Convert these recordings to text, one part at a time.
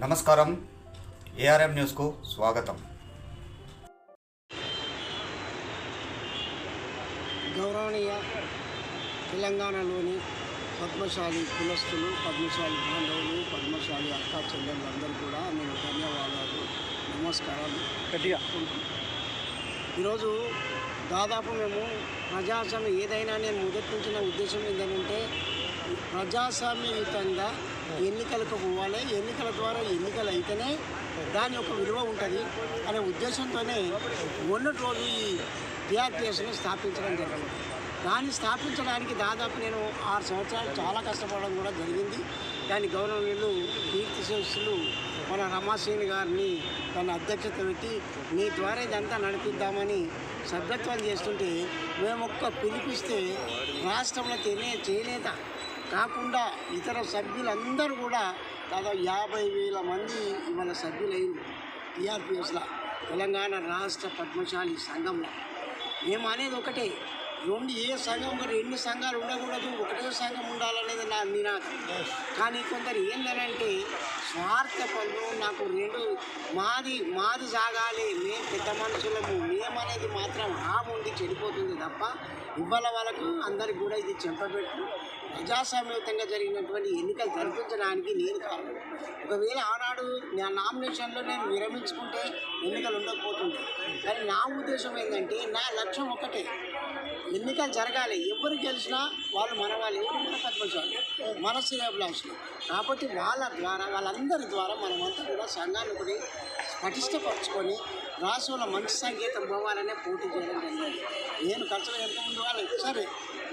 నమస్కారం. ఏఆర్ఎం న్యూస్కు స్వాగతం. గౌరవనీయ తెలంగాణలోని పద్మశాలి కులస్తులు పద్మశాలి బాంధవులు పద్మశాలి అక్క చెల్లెళ్ళందరూ కూడా నేను ధన్యవాదాలు నమస్కారాలు గట్టిగా. ఈరోజు దాదాపు మేము ప్రజాస్వామ్యం ఏదైనా నేను మొదటి నుంచి నా ఉద్దేశం ఏంటంటే ప్రజాస్వామ్యయుతంగా ఎన్నికలకు పోవాలి ఎన్నికల ద్వారా ఎన్నికలు అయితేనే దాని యొక్క విలువ ఉంటుంది అనే ఉద్దేశంతోనే మొన్నటి రోజు ఈ టీఆర్పీఎస్ని స్థాపించడం జరిగింది. దాన్ని స్థాపించడానికి దాదాపు నేను ఆరు సంవత్సరాలు చాలా కష్టపడడం కూడా జరిగింది. దాని గౌరవనీయులు కీర్తి శేషులు మన రమాశ్రీని గారిని తన అధ్యక్షత పెట్టి మీ ద్వారా ఇదంతా నడిపిద్దామని సభ్యత్వం చేస్తుంటే మేము ఒక్క పిలిపిస్తే రాష్ట్రంలో తినే చేనేత కాకుండా ఇతర సభ్యులందరూ కూడా దాదాపు యాభై వేల మంది ఇవాళ సభ్యులైంది టీఆర్పీఎస్లో తెలంగాణ రాష్ట్ర పద్మశాలి సంఘంలో. మేము అనేది ఒకటే. రెండు ఏ సంఘం రెండు సంఘాలు ఉండకూడదు ఒకటే సంఘం ఉండాలనేది నా నినాదం. కానీ కొందరు ఏంటనంటే స్వార్థ పనులు నాకు రెండు మాది మాది సాగాలి మేము పెద్ద మనుషులము మేమనేది మాత్రం ఆ ఉండి చెడిపోతుంది తప్ప ఇవాళ వాళ్ళకు అందరికి కూడా ఇది చెంపబెట్టు ప్రజాస్వామ్యతంగా జరిగినటువంటి ఎన్నికలు జరిపించడానికి నేను కారణం. ఒకవేళ ఆనాడు నా నామినేషన్లో నేను విరమించుకుంటే ఎన్నికలు ఉండకపోతుండే. కానీ నా ఉద్దేశం ఏంటంటే నా లక్ష్యం ఒకటే ఎన్నికలు జరగాలి. ఎవరు గెలిచినా వాళ్ళు మన వాళ్ళు ఎవరు మన పద్మశాలు మన శ్రేయభిలాషులు కాబట్టి వాళ్ళ ద్వారా వాళ్ళందరి ద్వారా మనమంతా కూడా సంఘాన్ని కూడా పటిష్టపరచుకొని రాష్ట్రంలో మంచి సంకేతం పోవాలనే పోటీ చేయడం జరిగింది. నేను ఖర్చులు ఎంతమంది వాళ్ళు సరే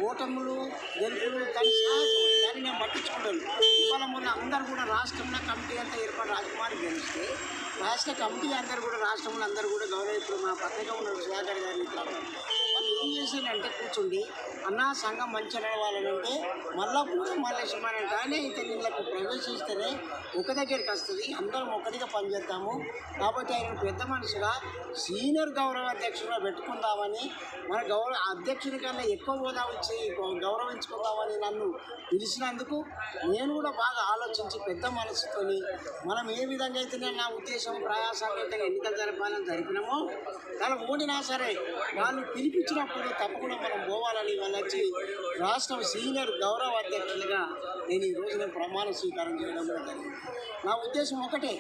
ఓటములు గెలుపులు కలిసి దాన్ని నేను పట్టించుకుంటాను ఇవాళ మొన్న అందరూ కూడా రాష్ట్రంలో కమిటీ అంతా ఏర్పాటు రాజకుమారి గెలిస్తే రాష్ట్ర కమిటీ అందరు కూడా రాష్ట్రంలో అందరూ కూడా గౌరవ ఇప్పుడు మా పత్రిక ఉన్న సుధాకర్ గారిని వాళ్ళు ఏం చేశారంటే కూర్చుండి అన్నా సంఘం మంచి నడవాలనంటే మళ్ళా మల్లేశ్వరం కానీ ఇతరులకు ప్రవేశిస్తేనే ఒక దగ్గరికి వస్తుంది. అందరం ఒకటిగా పనిచేద్దాము. కాబట్టి ఆయన పెద్ద మనిషిగా సీనియర్ గౌరవ అధ్యక్షుడిగా పెట్టుకుందామని మన గౌరవ అధ్యక్షుడి కన్నా ఎక్కువ హోదా వచ్చి గౌరవించుకుందామని నన్ను పిలిచినందుకు నేను కూడా బాగా ఆలోచించి పెద్ద మనసుతోని మనం ఏ విధంగా అయితేనే నా ఉద్దేశం ప్రయాసంగా ఎన్నికలు జరపాలని జరిపినామో దాని ఓడినా సరే వాళ్ళు పిలిపించినప్పుడు తప్పకుండా మనం పోవాలని వాళ్ళు వచ్చి రాష్ట్రం సీనియర్ గౌరవ అధ్యక్షులుగా నేను ఈ రోజున నేను ప్రమాణ స్వీకారం చేయడం జరిగింది. నా ఉద్దేశం ఒకటే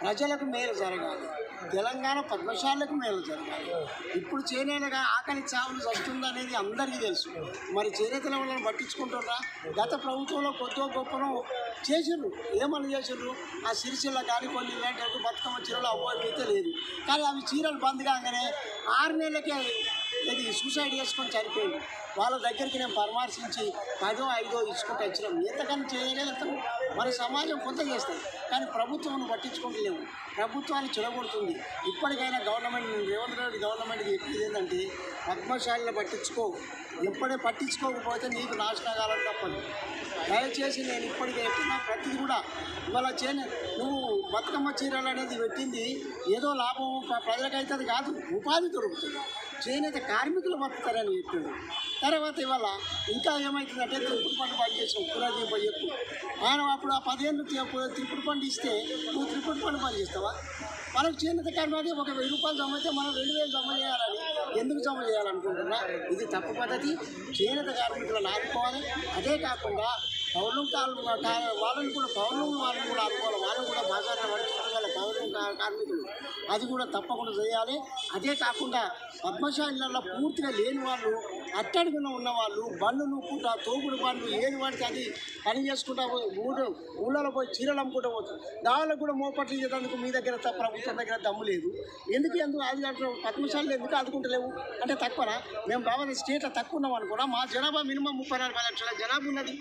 ప్రజలకు మేలు జరగాలి. తెలంగాణ పద్మశాలకు మేలు జరగాలి. ఇప్పుడు చేనేతగా ఆకలి చావులు వస్తుందనేది అందరికీ తెలుసు. మరి చేనేతల వాళ్ళని పట్టించుకుంటున్నా గత ప్రభుత్వంలో కొద్దిగా గొప్పను చేసిండ్రు ఏమని చేసిండ్రు ఆ సిరిసిల్ల కానీ కొన్ని ఇలాంటి బతుకమ్మ చీరలు అవ్వాలి అయితే లేదు. కానీ అవి చీరలు బంద్ కాగానే ఆరు నెలలకే ఇది సూసైడ్ చేసుకొని చనిపోయింది. వాళ్ళ దగ్గరికి నేను పరామర్శించి పదో ఐదో ఇచ్చుకుంటూ వచ్చినాం. ఎంతకన్నా చేయగలుగుతాం మన సమాజం కొంత చేస్తాం కానీ ప్రభుత్వం పట్టించుకుంటలేము ప్రభుత్వాన్ని చెడగొడుతుంది. ఇప్పటికైనా గవర్నమెంట్ రేవంత్ రెడ్డి గవర్నమెంట్ చెప్పేది ఏంటంటే పద్మశాలిని పట్టించుకో. ఎప్పుడే పట్టించుకోకపోతే నీకు నాశనం కావాలని తప్పదు. దయచేసి నేను ఇప్పటికే చెప్పిన ప్రతిది కూడా ఇవాళ చేనే నువ్వు బతుకమ్మ చీరలు అనేది పెట్టింది. ఏదో లాభం ప్రజలకైతే అది కాదు. ఉపాధి దొరుకుతుంది. చేనేత కార్మికులు బతుకుతారని చెప్పిండు. తర్వాత ఇవాళ ఇంకా ఏమవుతుందంటే తిరుపతి పండు బంద్ చేసాం కులదీప చెప్పు. మనం అప్పుడు ఆ పదిహేను తిరుపతి పండు ఇస్తే నువ్వు తిరుపతి పండు బంద్ చేస్తావా? మనకు చేనేత కార్మికులకి ఒక వెయ్యి రూపాయలు జమ అయితే మనం రెండు వేలు జమ చేయాలని ఎందుకు జమ చేయాలనుకుంటున్నా? ఇది తప్పు పద్ధతి. చేనేత కార్మికులను ఆదుకోవాలి. అదే కాకుండా పౌర్ణం కాలు వాళ్ళని కూడా పౌర్ణం వాళ్ళని కూడా ఆదుకోవాలి వాళ్ళు కూడా బాగా పడుతున్న వాళ్ళ పౌర్ణం కార్మికులు. అది కూడా తప్పకుండా చేయాలి. అదే కాకుండా పద్మశాలలో పూర్తిగా లేని వాళ్ళు అట్టడుగున ఉన్న వాళ్ళు బండ్లు నూక్కుంటా తోపుడు బండ్లు ఏది పడితే అది పని చేసుకుంటా పోయి ఊళ్ళలో పోయి చీరలు అమ్ముకుంటూ పోతుంది దానిలో కూడా మోపట్లు ఇచ్చేందుకు మీ దగ్గర త- ప్రభుత్వం దగ్గర దమ్ము లేదు. ఎందుకు ఎందుకు అది అంటారు పద్మశాలలు ఎందుకు ఆదుకుంటలేవు? అంటే తక్కువనా? మేము బాబా స్టేట్లో తక్కువ ఉన్నాం అనుకున్నా మా జనాభా మినిమం ముప్పై నాలుగు లక్షల జనాభా ఉన్నది.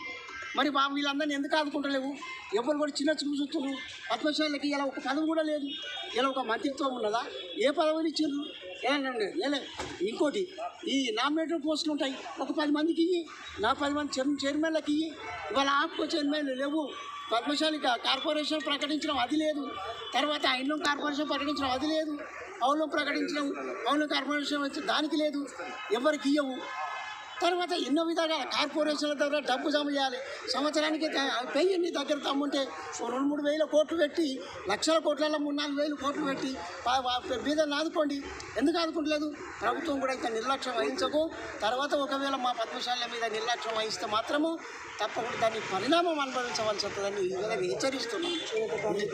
మరి బాబు వీళ్ళందరినీ ఎందుకు ఆదుకుంటలేవు? ఎవరు కూడా చిన్న చూస్తున్నారు. పద్మశాలకి ఇలా ఒక పదవి కూడా లేదు. ఇలా ఒక మంత్రిత్వం ఉన్నదా? ఏ పదవిని ఇచ్చారు ఏనండి ఏలే ఇంకోటి ఈ నామినేటెడ్ పోస్టులు ఉంటాయి. ఒక పది మందికి ఇయ్యి. నా పది మంది చైర్ చైర్మన్లకి ఇయ్యి. ఇవాళ ఆప్కో చైర్మన్లు లేవు. పద్మశాలి కార్పొరేషన్ ప్రకటించడం అది లేదు. తర్వాత ఐన్లం కార్పొరేషన్ ప్రకటించడం అది లేదు. పౌలు ప్రకటించడం. పౌలు కార్పొరేషన్ వచ్చి దానికి లేదు. ఎవరికి ఇయ్యవు? తర్వాత ఎన్నో విధాలుగా కార్పొరేషన్ల దగ్గర డబ్బు జమ చేయాలి. సంవత్సరానికి త- నీ దగ్గర తమ్ముంటే రెండు మూడు వేల కోట్లు పెట్టి లక్షల కోట్లలో మూడు నాలుగు వేలు కోట్లు పెట్టి పా- మీద ఆదుకోండి ఎందుకు ఆదుకుంటలేదు? ప్రభుత్వం కూడా ఇంత నిర్లక్ష్యం వహించకు. తర్వాత ఒకవేళ మా పద్మశాల మీద నిర్లక్ష్యం వహిస్తే మాత్రము తప్పకుండా దాని పరిణామం అనుభవించవలసి వస్తుందని ఈ విధంగా హెచ్చరిస్తున్నాం.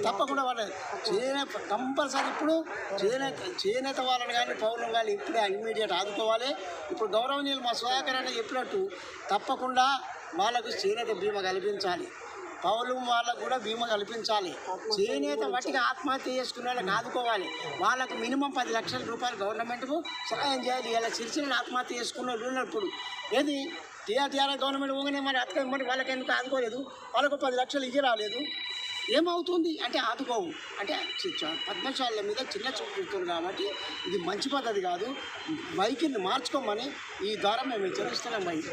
తప్పకుండా వాళ్ళ చేనేత కంపల్సరీ ఇప్పుడు చేనేత చేనేత వాళ్ళని కానీ పౌరులను కానీ ఇప్పుడే ఇమ్మీడియట్ ఆదుకోవాలి. ఇప్పుడు గౌరవనీయులు మా సుధాకర్ అన్న చెప్పినట్టు తప్పకుండా వాళ్ళకు చేనేత బీమా కల్పించాలి. పౌరులు వాళ్ళకు కూడా బీమా కల్పించాలి. చేనేత వాటికి ఆత్మహత్య చేసుకునే వాళ్ళకి ఆదుకోవాలి. వాళ్ళకు మినిమం పది లక్షల రూపాయలు గవర్నమెంట్కు సహాయం చేయాలి. ఇలా చిరుచిన్న ఆత్మహత్య చేసుకున్న వాళ్ళు ఉన్నప్పుడు ఏది? టీఆర్టీఆర్ గవర్నమెంట్ పోగానే మరి అతక మరి వాళ్ళకి ఎందుకు ఆదుకోలేదు? వాళ్ళకు పది లక్షలు ఇచ్చి రాలేదు ఏమవుతుంది? అంటే ఆదుకోవు అంటే చి- చ- పద్మశాల మీద చిన్న చూపు కాబట్టి ఇది మంచి పద్ధతి కాదు. వైఖరిని మార్చుకోమని ఈ ద్వారా మేము హెచ్చరిస్తున్నాం బయట